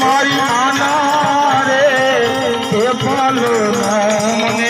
મારી માના રે એ ફાલ મને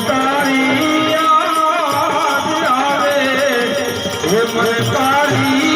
તારી આવે મને તારી